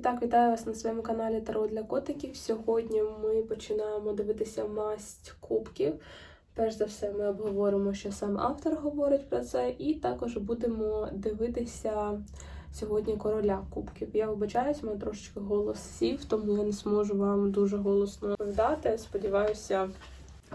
І так, вітаю вас на своєму каналі Таро для котиків. Сьогодні ми починаємо дивитися масть кубків. Перш за все, ми обговоримо, що сам автор говорить про це, і також будемо дивитися сьогодні короля кубків. Я вибачаюсь, у мене трошечки голос сів, тому я не зможу вам дуже голосно вдати. Сподіваюся,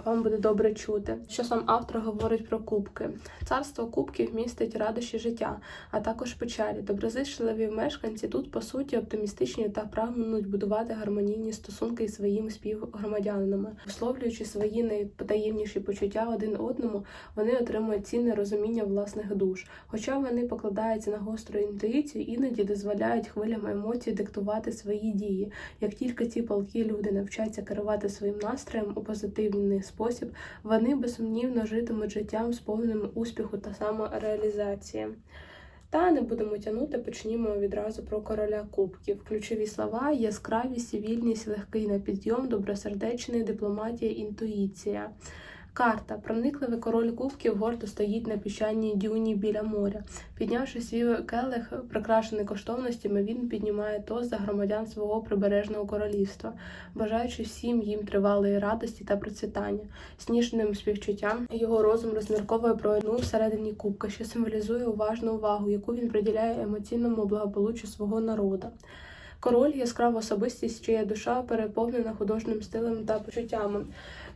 вам буде добре чути, що сам автор говорить про кубки. Царство кубків містить радощі життя, а також печалі. Доброзичливі мешканці тут, по суті, оптимістичні та прагнуть будувати гармонійні стосунки із своїми співгромадянами, висловлюючи свої найпотаємніші почуття один одному, вони отримують цінне розуміння власних душ. Хоча вони покладаються на гостру інтуїцію, іноді дозволяють хвилям емоцій диктувати свої дії. Як тільки ці палкі люди навчаться керувати своїм настроєм у позитивний спосіб, вони безсумнівно житимуть життям сповненим успіху та самореалізації. Та не будемо тягнути, почнімо відразу про короля кубків. Ключові слова: яскравість, вільність, легкий на підйом, добросердечний, дипломатія, інтуїція. Карта. Проникливий король кубків гордо стоїть на піщаній дюні біля моря. Піднявши свій келих, прикрашений коштовностями, він піднімає тост за громадян свого прибережного королівства, бажаючи всім їм тривалої радості та процвітання. Сніжним співчуттям його розум розмірковує про одну всередині кубка, що символізує уважну увагу, яку він приділяє емоційному благополуччю свого народу. Король яскрава особистість, чия душа переповнена художнім стилем та почуттями.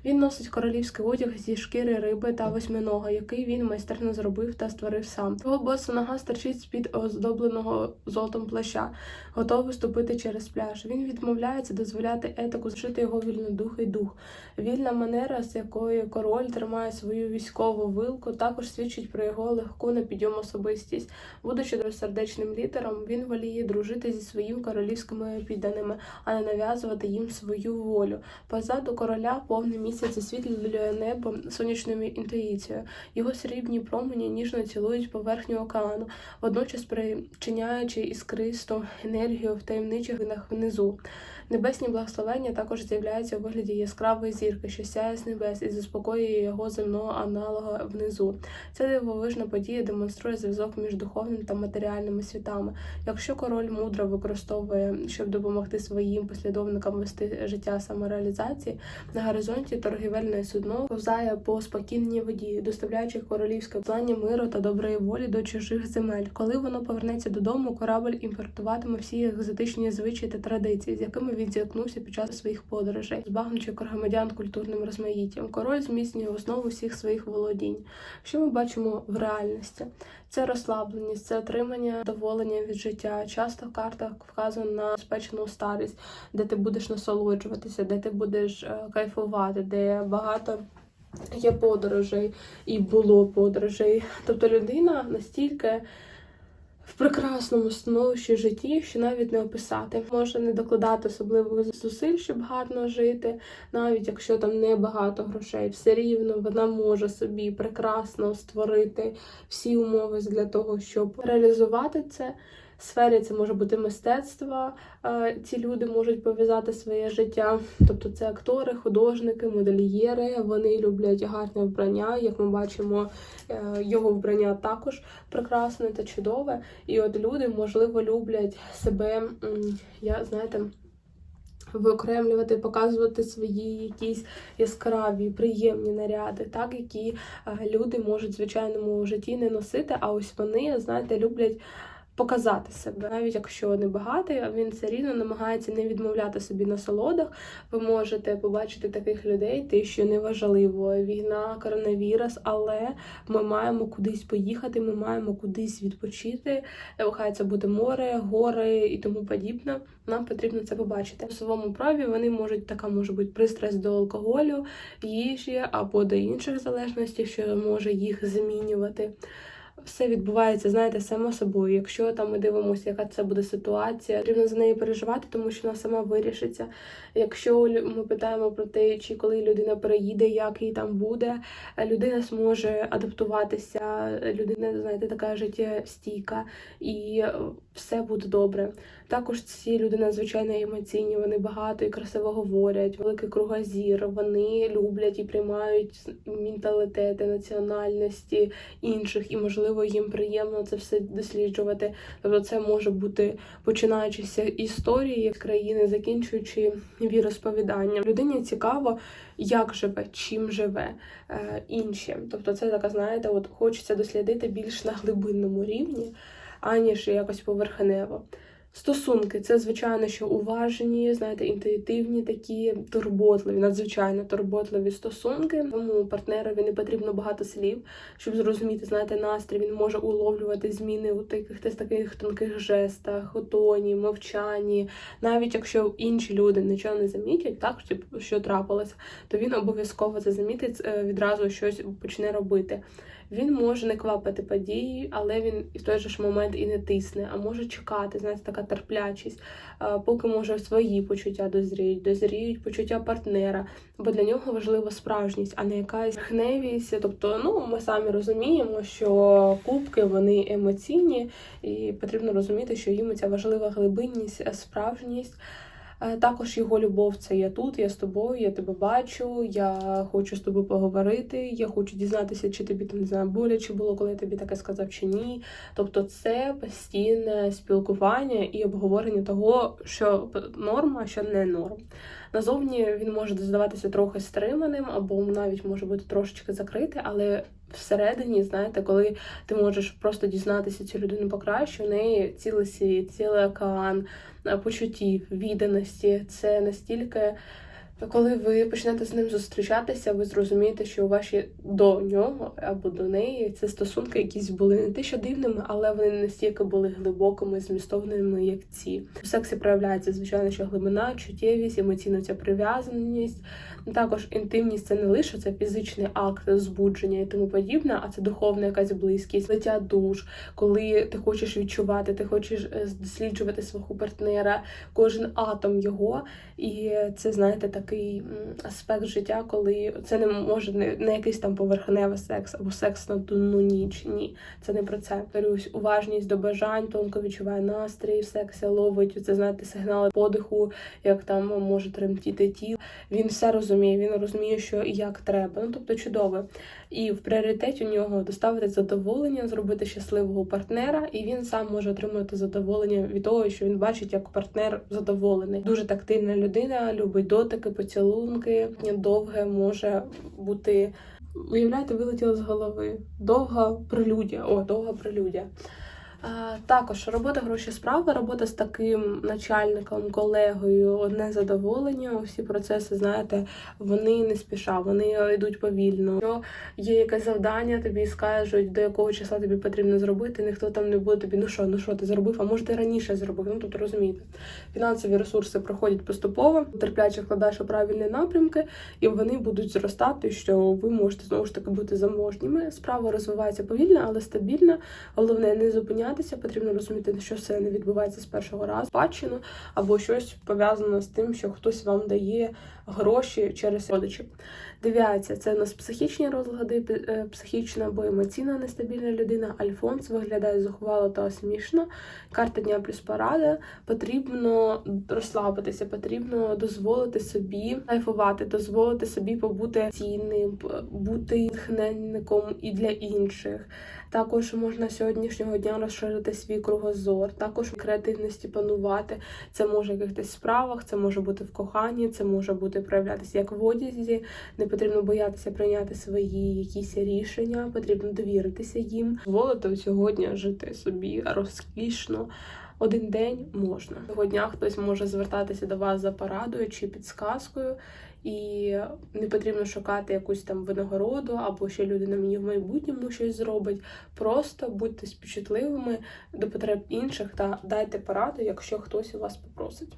Він носить королівський одяг зі шкіри риби та восьминога, який він майстерно зробив та створив сам. Його боса нога стерчить з-під оздобленого золотом плаща, готовий ступити через пляж. Він відмовляється дозволяти етику зшити його вільнодухий дух. Вільна манера, з якою король тримає свою військову вилку, також свідчить про його легку на підйом особистість. Будучи розсердечним лідером, він воліє дружити зі своїми королівськими підданими, а не нав'язувати їм свою волю. Позаду короля повний місяць засвітлює небо сонячною інтуїцією. Його срібні промені ніжно цілують поверхню океану, водночас причиняючи іскристу енергію в таємничих винах внизу. Небесні благословення також з'являються у вигляді яскравої зірки, що сяє з небес і заспокоює його земного аналога внизу. Ця дивовижна подія демонструє зв'язок між духовним та матеріальними світами. Якщо король мудро використовує, щоб допомогти своїм послідовникам вести життя самореалізації, на горизонті торгівельне судно повзає по спокійній воді, доставляючи королівське плання миру та доброї волі до чужих земель. Коли воно повернеться додому, корабль імпортуватиме всі екзотичні звичаї та традиції, з якими він зіткнувся під час своїх подорожей, збагнучи громадян культурним розмаїттям. Король зміцнює основу всіх своїх володінь. Що ми бачимо в реальності? Це розслабленість, це отримання задоволення від життя. Часто в картах вказано на безпечну старість, де ти будеш насолоджуватися, де ти будеш е, кайфувати, де багато. Є подорожей і було подорожей. Тобто людина настільки в прекрасному становищі житті, що навіть не описати. Може не докладати особливих зусиль, щоб гарно жити, навіть якщо там не багато грошей, все рівно вона може собі прекрасно створити всі умови для того, щоб реалізувати це. Сфері це може бути мистецтво, е, ці люди можуть пов'язати своє життя. Тобто це актори, художники, модельєри. Вони люблять гарне вбрання. Як ми бачимо, е, його вбрання також прекрасне та чудове. І от люди, можливо, люблять себе, я знаєте. Виокремлювати, показувати свої якісь яскраві, приємні наряди, так які е, люди можуть в звичайному житті не носити. А ось вони, знаєте, люблять показати себе, навіть якщо не багатий, він все рівно намагається не відмовляти собі на солодах. Ви можете побачити таких людей, те, що неважливо, війна, коронавірус, але ми маємо кудись поїхати, ми маємо кудись відпочити. Хай це буде море, гори і тому подібне. Нам потрібно це побачити. У своєму праві вони можуть така може бути пристрасть до алкоголю, їжі або до інших залежностей, що може їх змінювати все відбувається, знаєте, само собою. Якщо там ми дивимося, яка це буде ситуація, потрібно за неї переживати, тому що вона сама вирішиться. Якщо ми питаємо про те, чи коли людина переїде, як їй там буде, людина зможе адаптуватися, людина, знаєте, така життєстійка, і все буде добре. Також ці люди надзвичайно емоційні, вони багато і красиво говорять, великий кругозір. Вони люблять і приймають менталітети, національності інших, і можливо їм приємно це все досліджувати. Тобто, це може бути починаючися історії країни, закінчуючи віросповіданням. Людині цікаво, як живе, чим живе е, інші. Тобто, це така, знаєте, от хочеться дослідити більш на глибинному рівні, аніж якось поверхнево. Стосунки це, звичайно, що уважні, знаєте, інтуїтивні такі, турботливі, надзвичайно турботливі стосунки. Тому партнерові не потрібно багато слів, щоб зрозуміти, знаєте, настрій. Він може уловлювати зміни у таких таких тонких жестах, у тоні, мовчанні. Навіть якщо інші люди нічого не замітять, так що трапилося, то він обов'язково це замітить, е, відразу щось почне робити. Він може не квапити події, але він в той же ж момент і не тисне, а може чекати, знаєте, така терплячість, поки може свої почуття дозріють, дозріють почуття партнера, бо для нього важлива справжність, а не якась хневість. Тобто, ну ми самі розуміємо, що кубки вони емоційні, і потрібно розуміти, що їм ця важлива глибинність, справжність. Е, Також його любов це я тут, я з тобою, я тебе бачу, я хочу з тобою поговорити, я хочу дізнатися, чи тобі там не знаю, боляче було, коли я тобі таке сказав чи ні. Тобто це постійне спілкування і обговорення того, що норма, а що не норм. Назовні він може здаватися трохи стриманим, або навіть може бути трошечки закритий, але всередині, знаєте, коли ти можеш просто дізнатися цю людину покраще, у неї цілий світ, цілий океан е, почуттів, відданості. Це настільки. Коли ви почнете з ним зустрічатися, ви зрозумієте, що ваші до нього або до неї це стосунки якісь були не те, що дивними, але вони не настільки були глибокими, змістовними, як ці. В сексі проявляється звичайно, що глибина, чуттєвість, емоційна ця прив'язаність. Також інтимність це не лише це фізичний акт збудження і тому подібне, а це духовна якась близькість, лиття душ, коли ти хочеш відчувати, ти хочеш е, досліджувати свого партнера, кожен атом його. І це, знаєте, такий аспект життя, коли це не може не, не якийсь там поверхневий секс або секс на одну ніч. Ні, це не про це. Повторюсь, уважність до бажань, тонко відчуває настрій в сексі, ловить це, знаєте, сигнали подиху, як там може тремтіти тіло. Він все розуміє, він розуміє, що і як треба. Ну тобто чудово. І в пріоритеті у нього доставити задоволення, зробити щасливого партнера, і він сам може отримувати задоволення від того, що він бачить, як партнер задоволений. Дуже тактильна людина, любить дотики, поцілунки. Довге може бути. Уявляєте, вилетіло з голови. Довга прелюдія. О, довга прелюдія. А, також робота гроші справа, робота з таким начальником, колегою, одне задоволення. Усі процеси, знаєте, вони не спіша, вони йдуть повільно. Якщо є якесь завдання, тобі скажуть, до якого числа тобі потрібно зробити. Ніхто там не буде тобі, ну що, ну що ти зробив, а може ти раніше зробив. Ну тут розумієте. Фінансові ресурси проходять поступово, терпляче вкладаєш у правильні напрямки, і вони будуть зростати, що ви можете знову ж таки бути заможніми. Справа розвивається повільно, але стабільно. Головне не зупинятися. Потрібно розуміти, що все не відбувається з першого разу. Спадщину або щось пов'язане з тим, що хтось вам дає гроші через родичів. Дев'яться це у нас психічні розлади, е, психічна або емоційна нестабільна людина. Альфонс виглядає зухвало та смішно. Карта дня плюс порада. Потрібно розслабитися, потрібно дозволити собі кайфувати, дозволити собі побути цінним, бути тхненником і для інших. Також можна сьогоднішнього дня розширити свій кругозор, також креативності панувати. Це може в якихось справах, це може бути в коханні, це може бути проявлятися як в одязі. Не потрібно боятися прийняти свої якісь рішення, потрібно довіритися їм. Дозволити сьогодні жити собі розкішно. Один день можна. Того дня хтось може звертатися до вас за порадою чи підсказкою, і не потрібно шукати якусь там винагороду, або ще людина мені в майбутньому щось зробить. Просто будьте співчутливими до потреб інших та дайте пораду, якщо хтось у вас попросить.